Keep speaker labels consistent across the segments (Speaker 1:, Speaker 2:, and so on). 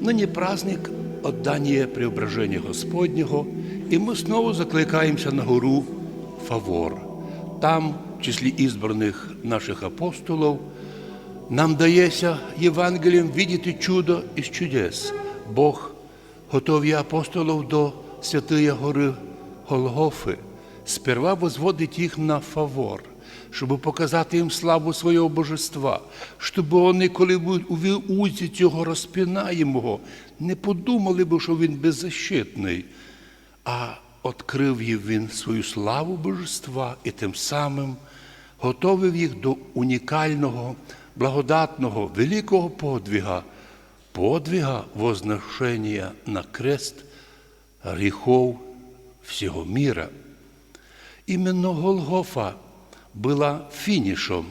Speaker 1: Нині праздник отдання Преображення Господнього, і ми знову закликаємося на гору Фавор. Там, в числі ізбраних наших апостолів, нам дається Євангелієм видіти чудо із чудес. Бог готові апостолів до Святої гори Голгофи. Сперва возводить їх на фавор, щоб показати їм славу свого божества, щоб вони, коли будуть у віузі цього розпінаємого, не подумали б, що він беззащитний, а відкрив їм він свою славу божества і тим самим готовив їх до унікального, благодатного, великого подвига, подвига возношення на крест гріхов всього міра. Іменно Голгофа була фінішом,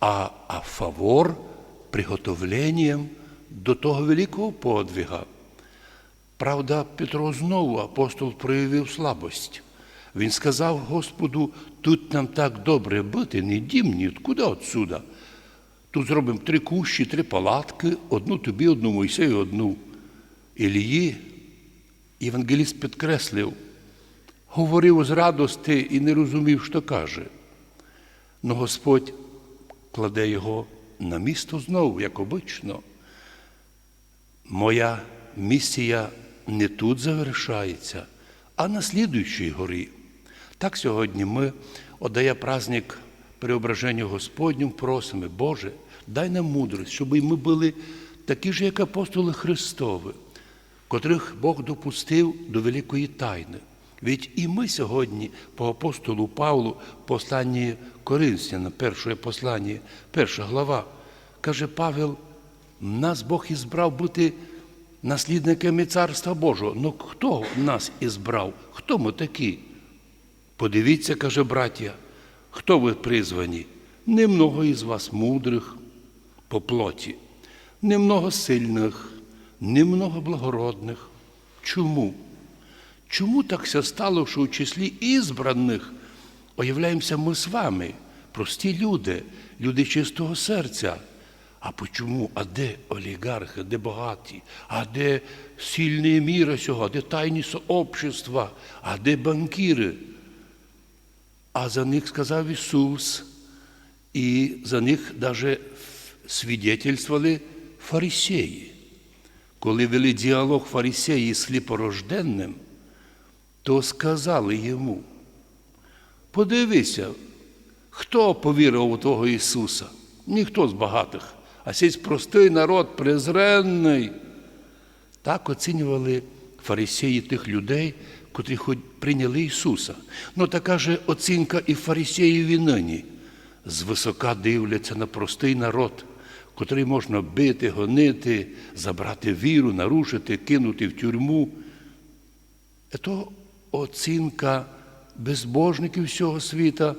Speaker 1: а, а фавор приготовленням до того великого подвига. Правда, Петро знову апостол проявив слабость. Він сказав Господу, тут нам так добре бути, не дім ні, куди отсюда. Тут зробимо три кущі, три палатки, одну тобі, одну Мойсею, одну Ілії. Євангеліст підкреслив, говорив з радости і не розумів, що каже. Но Господь кладе його на місто знову, як обично. Моя місія не тут завершається, а на слідуючій горі. Так сьогодні ми, отдає праздник преображенню Господню, просимо, Боже, дай нам мудрость, щоб і ми були такі ж, як апостоли Христові, котрих Бог допустив до великої тайни. Ведь і ми сьогодні по апостолу Павлу, посланні Коринфяна, перше послання, перша глава, каже Павел, нас Бог ізбрав бути наслідниками Царства Божого. Ну хто нас ізбрав? Хто ми такі? Подивіться, каже браття, хто ви призвані? Немного із вас мудрих по плоті, немного сильних, немного благородних. Чому? Чому так все стало, що у числі ізбраних уявляємося ми з вами, прості люди, люди чистого серця? А почому? А де олігархи, де багаті, а де сильні міра сього, де тайні сообщества, а де банкіри? А за них сказав Ісус, і за них навіть свідетельствували фарисеї. Коли вели діалог фарисеї з сліпорожденним, то сказали йому, подивися, хто повірив у того Ісуса? Ніхто з багатих, а сіть простий народ презренний. Так оцінювали фарисеї тих людей, котрі прийняли Ісуса. Ну така же оцінка і фарисеїв і нині. Звисока дивляться на простий народ, котрий можна бити, гонити, забрати віру, нарушити, кинути в тюрму. Це оцінка безбожників всього світа.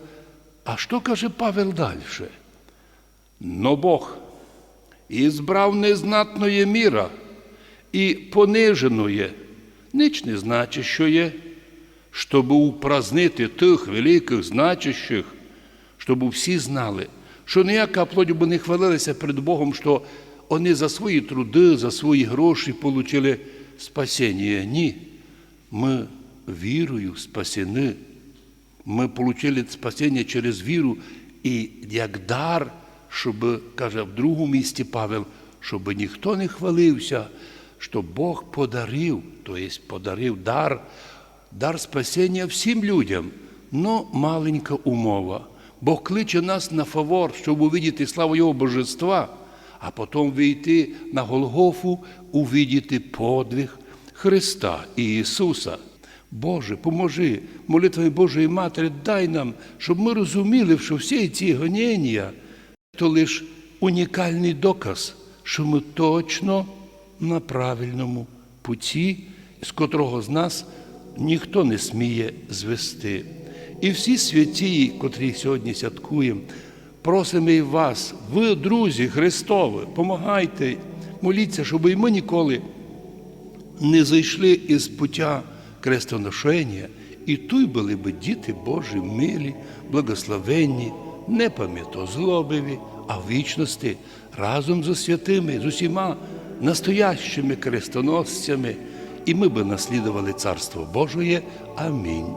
Speaker 1: А що каже Павел далі? Но Бог ізбрав незнатної міра і пониженої, ніч не значить, що є, щоб упразнити тих великих значущих, щоб всі знали, що ніяка плоть би не хвалилася перед Богом, що вони за свої труди, за свої гроші отримали спасіння. Ні. Ми вірою спасені. Ми отримали спасіння через віру і як дар, щоб, каже в другому місці Павел, щоб ніхто не хвалився, що Бог подарив, тобто подарив дар, дар спасіння всім людям. Но маленька умова. Бог кличе нас на фавор, щоб увидіти славу Його божества, а потім вийти на Голгофу, увидіти подвиг Христа і Ісуса. Боже, поможи, молитвами Божої Матері, дай нам, щоб ми розуміли, що всі ці гоніння то лише унікальний доказ, що ми точно на правильному путі, з котрого з нас ніхто не сміє звести. І всі святі, котрі сьогодні святкуємо, просимо і вас, ви, друзі Христові, помагайте, моліться, щоб і ми ніколи не зайшли із пуття крестоношення, і тут були би діти Божі милі, благословенні, не пам'ятозлобиві, а вічності разом з святими, з усіма настоящими крестоносцями, і ми би наслідували Царство Божоє. Амінь.